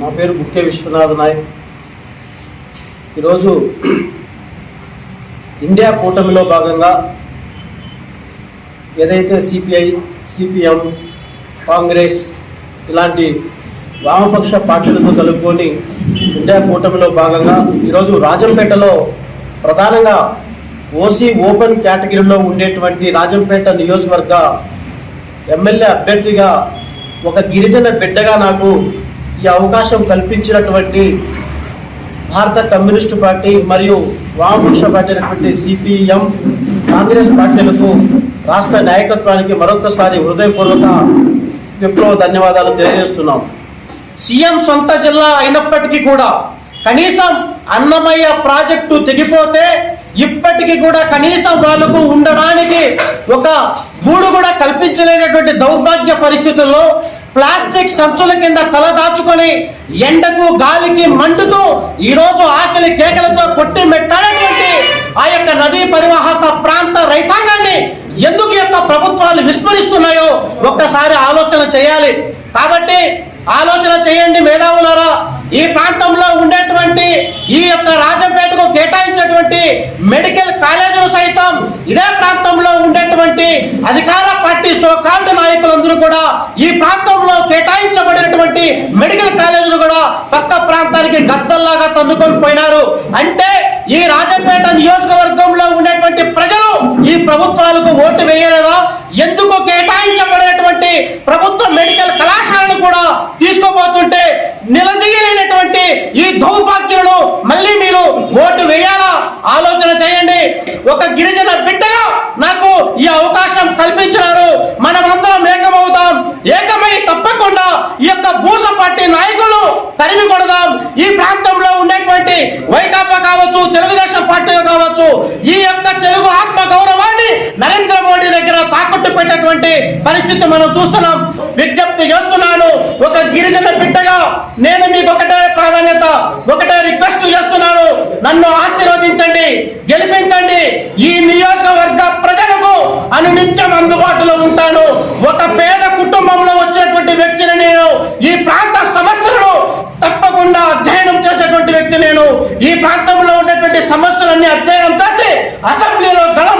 నా పేరు ముఖ్య విశ్వనాథ్ నాయక్. ఈరోజు ఇండియా కూటమిలో భాగంగా ఏదైతే సిపిఐ సిపిఎం కాంగ్రెస్ ఇలాంటి వామపక్ష పార్టీలతో కలుపుకొని ఇండియా కూటమిలో భాగంగా ఈరోజు రాజంపేటలో ప్రధానంగా ఓసీ ఓపెన్ కేటగిరీలో ఉండేటువంటి రాజంపేట నియోజకవర్గ ఎమ్మెల్యే అభ్యర్థిగా ఒక గిరిజన బిడ్డగా నాకు ఈ అవకాశం కల్పించినటువంటి భారత కమ్యూనిస్టు పార్టీ మరియు వామపక్ష పార్టీ అయినటువంటి సిపిఎం కాంగ్రెస్ పార్టీలకు రాష్ట్ర నాయకత్వానికి మరొకసారి హృదయపూర్వక విప్లవ ధన్యవాదాలు తెలియజేస్తున్నాం. సీఎం సొంత జిల్లా అయినప్పటికీ కూడా కనీసం అన్నమయ్య ప్రాజెక్టు తెగిపోతే ఇప్పటికీ కూడా కనీసం వాళ్ళకు ఉండడానికి ఒక గూడు కూడా కల్పించలేనటువంటి దౌర్భాగ్య పరిస్థితుల్లో ప్లాస్టిక్ సంచుల కింద తల దాచుకొని ఎండకు గాలికి మండుతూ ఈరోజు ఆకలి కేకలతో కొట్టి మెట్టాడటువంటి ఆ యొక్క నదీ పరివాహక ప్రాంత రైతాంగాన్ని ఎందుకు యొక్క ప్రభుత్వాలు విస్మరిస్తున్నాయో ఒక్కసారి ఆలోచన చేయాలి. కాబట్టి ఆలోచన చేయండి మేధావులారా. ఈ ఉన్నటువంటి ఈ యొక్క రాజంపేటకు కేటాయించినటువంటి మెడికల్ కాలేజీలు సైతం ఇదే ప్రాంతంలో ఉండేటువంటి అధికార పార్టీ సోకాంత నాయకులందరూ కూడా ఈ ప్రాంతంలో కేటాయించబడినటువంటి మెడికల్ కాలేజీలు కూడా పక్క ప్రాంతానికి గద్దల్లాగా తన్నుకొని పోయినారు. అంటే ఈ రాజంపేట నియోజకవర్గంలో ఉండేటువంటి ప్రజలు ఈ ప్రభుత్వాలకు ఓటు వేయలేదా? ఎందుకు కేటాయించబడినటువంటి ప్రభుత్వ మెడికల్ కళాశాలను కూడా తీసుకోబోతుంటే నిలదీయలేనటువంటి ఈ దౌర్భాగ్యులను మళ్ళీ మీరు ఓటు వేయాలా ఆలోచన చేయండి ఒక గిరిజన బిడ్డగా నాకు ఈ అవకాశం కల్పించినారు. మనమందరం ఏకమవుతాం. ఏకమై తప్పకుండా ఈ యొక్క భూస పార్టీ నాయకులు తరిమి కొడదాం. ఈ ప్రాంతంలో ఉండేటువంటి వైకాపా కావచ్చు తెలుగుదేశం పార్టీ కావచ్చు ఈ యొక్క తెలుగు ఆత్మ గౌరవాన్ని నరేంద్ర మోడీ దగ్గర తాకట్టు పెట్టేటువంటి పరిస్థితి మనం చూస్తున్నాం. విజ్ఞప్తి చేస్తున్నాను ఒక గిరిజన బిడ్డగా నేను మీకు ఒకటే ప్రాధాన్యత ఒకటే రిక్వెస్ట్ చేస్తున్నాను. నన్ను ఆశీర్వదించండి గెలిపించండి. అనునిత్యం అందుబాటులో ఉంటాను. ఒక పేద కుటుంబంలో వచ్చేటువంటి వ్యక్తిని నేను ఈ ప్రాంత సమస్యలను తప్పకుండా అధ్యయనం చేసేటువంటి వ్యక్తి నేను ఈ ప్రాంతంలో ఉండేటువంటి సమస్యలన్నీ అధ్యయనం చేసి అసెంబ్లీలో గలం